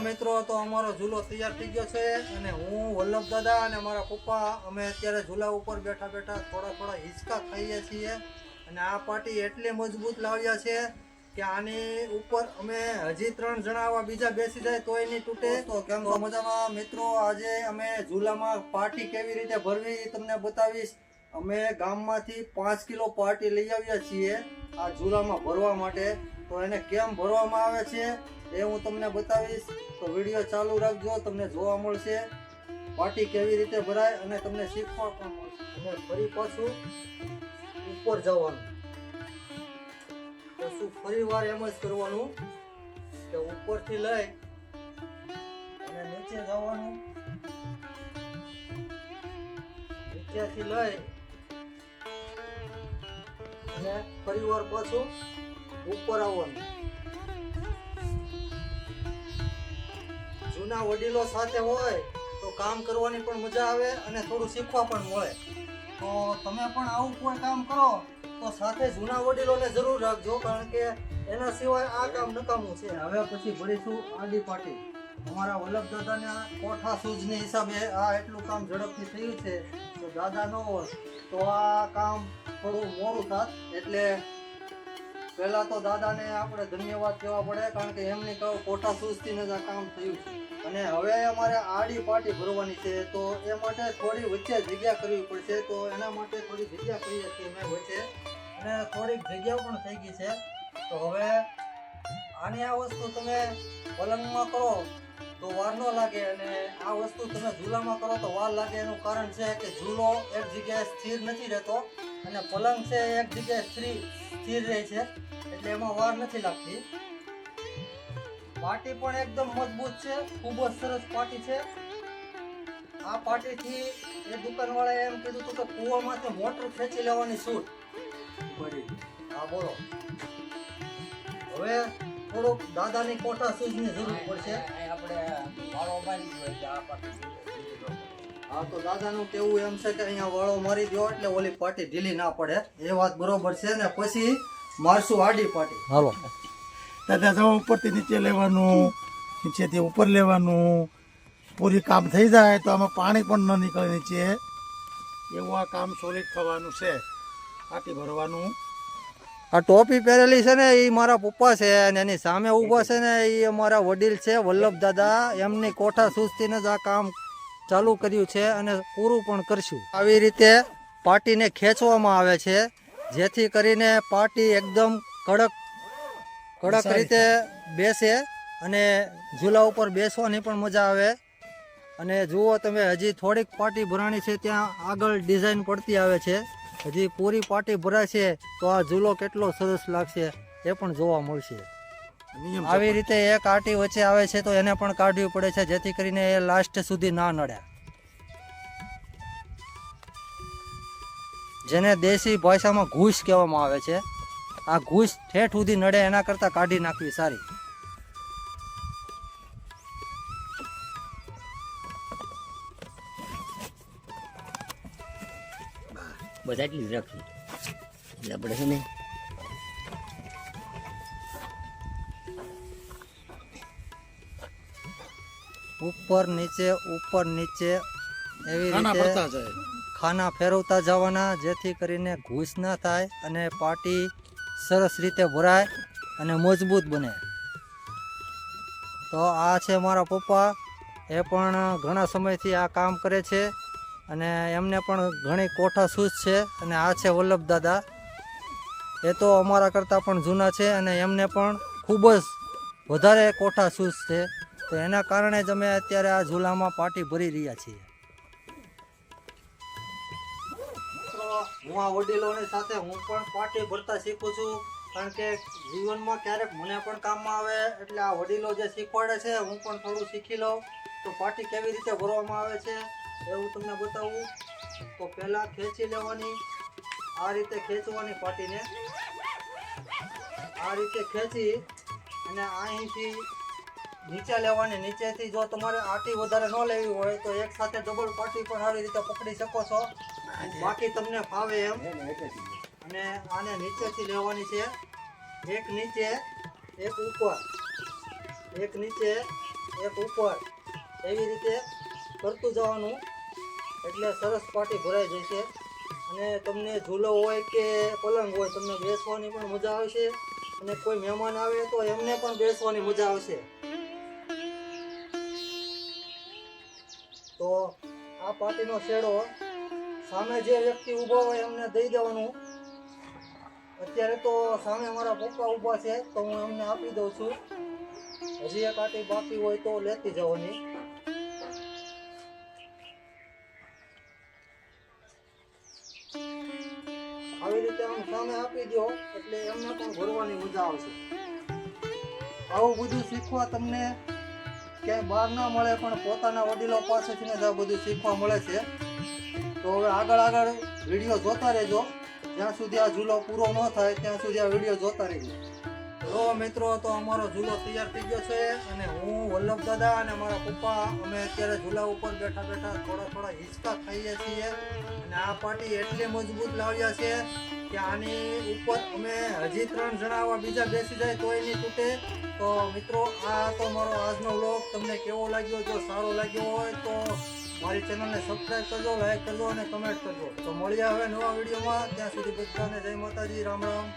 મિત્રો તો અમારો ઝૂલો તૈયાર થઈ ગયો છે અને હું વલ્લભ દાદા અને મારા પપ્પા અમે અત્યારે ઝૂલા ઉપર બેઠા બેઠા થોડા થોડા હિંચકા ખાઈએ છીએ અને આ પાર્ટી એટલી મજબૂત લાવ્યા છે કે આની ઉપર અમે હજી ત્રણ જણા આવા બીજા બેસી જાય તોય નહીં તૂટે. તો કેમ તો મજામાં મિત્રો આજે અમે ઝૂલામાં પાર્ટી કેવી રીતે ભરવી તમને બતાવીશ. અમે ગામમાંથી પાંચ કિલો પાર્ટી લઈ આવ્યા છીએ. આ ઝૂલામાં ભરવા માટે. તો એને કેમ ભરવામાં આવે છે એ હું તમને બતાવીશ. તો વીડિયો ચાલુ રાખજો, તમને જોવા મળશે. પાટી કેવી રીતે ભરાય અને તમને શીખવા પણ મળશે. ફરી પાછું ઉપર જવાનું. તો ફરી વાર એમ જ કરવાનું કે ઉપરથી લઈ અને નીચે જવાનું. નીચેથી લઈ અને ફરી વાર પાછું ઉપર આવવાનું. જૂના વડીલો સાથે હોય તો કામ કરવાની પણ મજા આવે અને થોડું શીખવા પણ મળે. તો તમે પણ આવું કોઈ કામ કરો તો સાથે જૂના વડીલોને જરૂર રાખજો કારણ કે એના સિવાય આ કામ નકામું છે. હવે પછી ભરીશું આડી પાટી. અમારા વલ્લભ દાદાના કોઠા સૂજની હિસાબે આ એટલું કામ ઝડપથી થયું છે દાદા ન તો આ કામ થોડું મોડું થાત, એટલે પહેલાં તો દાદાને આપણે ધન્યવાદ કહેવા પડે, કારણ કે એમની કહું કોટા સુસ્તીને જ આ કામ થયું છે. અને હવે અમારે આડી પાટી ભરવાની છે, તો એ માટે થોડી વચ્ચે જગ્યા કરવી પડશે, તો એના માટે થોડી જગ્યા કરી હતી મેં વચ્ચે. અને થોડીક જગ્યા પણ થઈ ગઈ છે. તો હવે આની આ વસ્તુ તમે પલંગમાં કરો. તો વાર ન લાગે અને આ વસ્તુ તમે ઝૂલામાં કરો તો વાર લાગે. એનું કારણ છે કે ઝૂલો એક જગ્યાએ સ્થિર નથી રહેતો અને પલંગ છે એક જગ્યાએ સ્થિર સ્થિર રહે છે. એટલે એમાં વાર નથી લાગતી. પાટી પણ એકદમ મજબૂત છે. ખૂબ જ સરસ પાટી છે. આ પાટીથી એ દુકાનવાળાએ એમ કીધું હતું કે કૂવામાંથી મોટર ખેંચી લેવાની છૂટ. હા બોલો. હવે થોડુંક દાદાની કોઠા સૂઝની જરૂર પડશે. હા તો દાદાનું કેવું એમ છે કે અહીંયા વાળો મારી દો એટલે ઓલી પાટી ઢીલી ના પડે. એ વાત બરોબર છે ને પછી મારશું આડી પાટી. હાલો. દાદા જો ઉપરથી નીચે લેવાનું નીચેથી ઉપર લેવાનું. પૂરી કામ થઈ જાય તો આમાં પાણી પણ ન નીકળે નીચે. એવું આ કામ સોલિડ થવાનું છે. પાટી ભરવાનું. આ ટોપી પહેરેલી છે ને એ મારા પપ્પા છે અને એની સામે ઊભા છે ને એ અમારા વડીલ છે વલ્લભ દાદા. એમની કોઠા સુસ્તીને જ આ કામ ચાલુ કર્યું છે અને પૂરું પણ કરશું. આવી રીતે પાટીને ખેંચવામાં આવે છે જેથી કરીને પાટી એકદમ કડક કડક રીતે બેસે અને ઝૂલા ઉપર બેસવાની પણ મજા આવે. અને જુઓ તમે હજી થોડીક પાટી ભરાણી છે ત્યાં આગળ ડિઝાઇન પડતી આવે છે. હજી પૂરી પાટી ભરાશે તો આ ઝૂલો કેટલો સરસ લાગશે એ પણ જોવા મળશે. આવી રીતે એક આટી વચ્ચે આવે છે તો એને પણ કાઢવી પડે છે જેથી કરીને એ લાસ્ટ સુધી ના નડે. જેને દેશી ભાષામાં ઘૂસ કહેવામાં આવે છે. આ ઘૂસ ઠેઠ સુધી નડે એના કરતાં કાઢી નાખવી સારી. બધા જ રાખી એટલે આપણે છે ને ઉપર નીચે ઉપર નીચે એવી રીતે ખાના ફેરવતા જવાના જેથી કરીને ઘૂસ ના થાય અને પાટી સરસ રીતે ભરાય અને મજબૂત બને. તો આ છે મારા પપ્પા. એ પણ ઘણા સમયથી આ કામ કરે છે. અને એમને પણ ઘણી કોઠા સૂઝ છે અને આ છે વલ્લભ દાદા. એ તો અમારા કરતાં પણ જૂના છે અને એમને પણ ખૂબ જ વધારે કોઠા સૂઝ છે. તો એના કારણે જ અમે અત્યારે આ ઝૂલામાં પાટી ભરી રહ્યા છીએ. હું આ વડીલોની સાથે હું પણ પાટી ભરતા શીખું છું, કારણ કે જીવનમાં ક્યારેક મને પણ કામમાં આવે, એટલે આ વડીલો જે શીખવાડે છે, હું પણ થોડું શીખી લઉં. તો પાટી કેવી રીતે ભરવામાં આવે છે? એ હું તમને બતાવું તો પહેલાં ખેંચી લેવાની, આ રીતે ખેંચવાની પાટીને. આ રીતે ખેંચી અને અહીંથી નીચે લેવાની, નીચેથી જો તમારે આટી વધારે ન લેવી હોય તો એક સાથે ડબલ પાટી પણ આવી રીતે પકડી શકો છો. બાકી તમને ફાવે એમ. અને આને નીચેથી લેવાની છે. એક નીચે, એક ઉપર. એક નીચે, એક ઉપર. એવી રીતે કરતું જવાનું. એટલે સરસ પાટી ભરાઈ જશે અને તમને ઝૂલો હોય કે પલંગ હોય, તમને બેસવાની પણ મજા આવશે. અને કોઈ મહેમાન આવે તો એમને પણ બેસવાની મજા આવશે. તો આ પાટીનો શેડો સામે જે વ્યક્તિ ઊભો હોય એમને દઈ દેવાનું. અત્યારે તો સામે મારા પપ્પા ઊભા છે, તો હું એમને આપી દઉં છું. હજી એક આટી બાકી હોય તો લેતી જવાની. આવી રીતે આમ સામે આપી દો એટલે એમને પણ ભરવાની મજા આવશે. આવું બધું શીખવા તમને ક્યાંય બહાર ના મળે, પણ પોતાના વડીલો પાસેથી જ આ બધું શીખવા મળે છે. તો હવે આગળ આગળ વીડિયો જોતા રહેજો. જ્યાં સુધી આ ઝૂલો પૂરો ન થાય, ત્યાં સુધી આ વીડિયો જોતા રહેજો. તો મિત્રો, તો અમારો ઝૂલો તૈયાર થઈ ગયો છે અને હું વલ્લભ દાદા અને મારા પપ્પા, અમે અત્યારે ઝૂલા ઉપર બેઠા બેઠા થોડા થોડા હિંચકા ખાઈએ છીએ. અને આ પાટી એટલી મજબૂત લાવ્યા છે કે આની ઉપર અમે હજી ત્રણ જણા આવા બીજા બેસી જાય તો એની તૂટે. તો મિત્રો, આ તો મારો આજનો વ્લોગ. તમને કેવો લાગ્યો? જો સારો લાગ્યો હોય તો મારી ચેનલને સબસ્ક્રાઈબ કરજો લાઈક કરજો અને કમેન્ટ કરજો. તો મળીએ હવે નવા વિડીયોમાં. ત્યાં સુધી બધાને જય માતાજી, રામ રામ.